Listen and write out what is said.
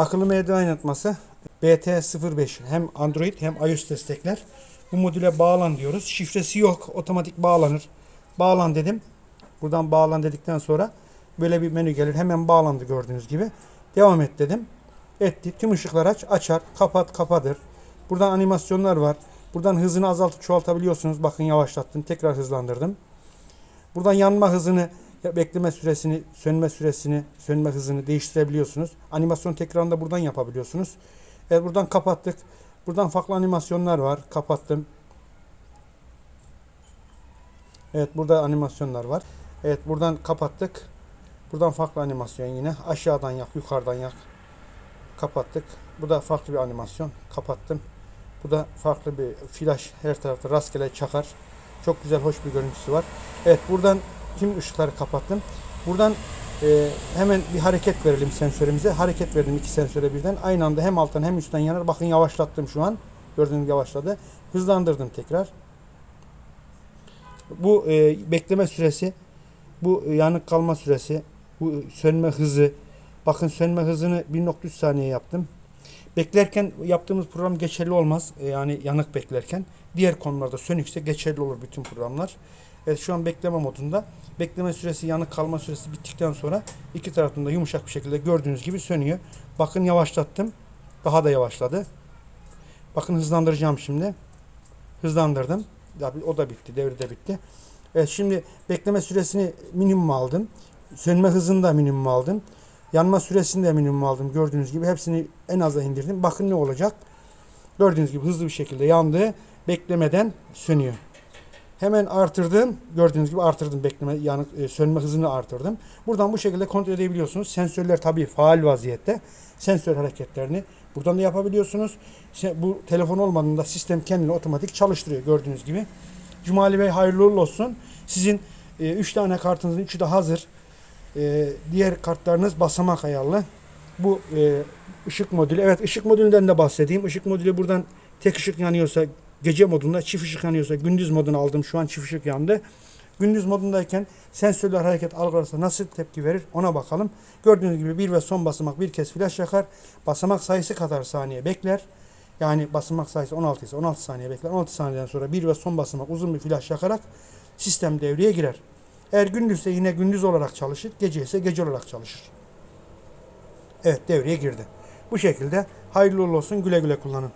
Akıllı merdiven yatması BT05 hem Android hem iOS destekler. Bu modüle bağlan diyoruz. Şifresi yok. Otomatik bağlanır. Bağlan dedim. Buradan bağlan dedikten sonra böyle bir menü gelir. Hemen bağlandı gördüğünüz gibi. Devam et dedim. Etti. Tüm ışıklar aç. Açar. Kapat. Kapadır. Buradan animasyonlar var. Buradan hızını azaltıp çoğaltabiliyorsunuz. Bakın yavaşlattım. Tekrar hızlandırdım. Buradan yanma hızını, bekleme süresini, sönme süresini, sönme hızını değiştirebiliyorsunuz. Animasyon tekrarını da buradan yapabiliyorsunuz. Evet buradan kapattık. Buradan farklı animasyonlar var. Kapattım. Evet burada animasyonlar var. Evet buradan kapattık. Buradan farklı animasyon yine. Aşağıdan yak, yukarıdan yak. Kapattık. Bu da farklı bir animasyon. Kapattım. Bu da farklı bir flash her tarafta rastgele çakar. Çok güzel hoş bir görüntüsü var. Evet buradan tüm ışıkları kapattım. Buradan e, hemen bir hareket verelim sensörümüze. Hareket verdim iki sensöre birden. Aynı anda hem alttan hem üstten yanar. Bakın yavaşlattım şu an. Gördüğünüz yavaşladı. Hızlandırdım tekrar. Bu e, bekleme süresi, bu e, yanık kalma süresi, bu sönme hızı. Bakın sönme hızını 1.3 saniye yaptım. Beklerken yaptığımız program geçerli olmaz. E, Yani yanık beklerken. Diğer konularda sönükse geçerli olur bütün programlar. Evet şu an bekleme modunda. Bekleme süresi yanık kalma süresi bittikten sonra iki tarafında yumuşak bir şekilde gördüğünüz gibi sönüyor. Bakın yavaşlattım. Daha da yavaşladı. Bakın hızlandıracağım şimdi. Hızlandırdım. O da bitti. Devri de bitti. Evet şimdi bekleme süresini minimum aldım. Sönme hızını da minimum aldım. Yanma süresini de minimum aldım. Gördüğünüz gibi hepsini en aza indirdim. Bakın ne olacak. Gördüğünüz gibi hızlı bir şekilde yandı. Beklemeden sönüyor. Hemen artırdım. Gördüğünüz gibi artırdım bekleme yanık e, sönme hızını artırdım. Buradan bu şekilde kontrol edebiliyorsunuz. Sensörler tabii faal vaziyette. Sensör hareketlerini buradan da yapabiliyorsunuz. Bu telefon olmadığında sistem kendini otomatik çalıştırıyor gördüğünüz gibi. Cumali Bey hayırlı olsun. Sizin 3 tane kartınızın 3'ü de hazır. E, diğer kartlarınız basamak ayarlı. Bu e, ışık modülü. Evet ışık modülünden de bahsedeyim. Işık modülü buradan tek ışık yanıyorsa gece modunda, çift ışık yanıyorsa gündüz modunu aldım. Şu an çift ışık yandı. Gündüz modundayken sensörler hareket algılarsa nasıl tepki verir ona bakalım. Gördüğünüz gibi bir ve son basamak bir kez flash yakar. Basamak sayısı kadar saniye bekler. Yani basamak sayısı 16 ise 16 saniye bekler. 16 saniyeden sonra bir ve son basamak uzun bir flash yakarak sistem devreye girer. Eğer gündüzse yine gündüz olarak çalışır, gece ise gece olarak çalışır. Evet devreye girdi. Bu şekilde hayırlı olsun güle güle kullanın.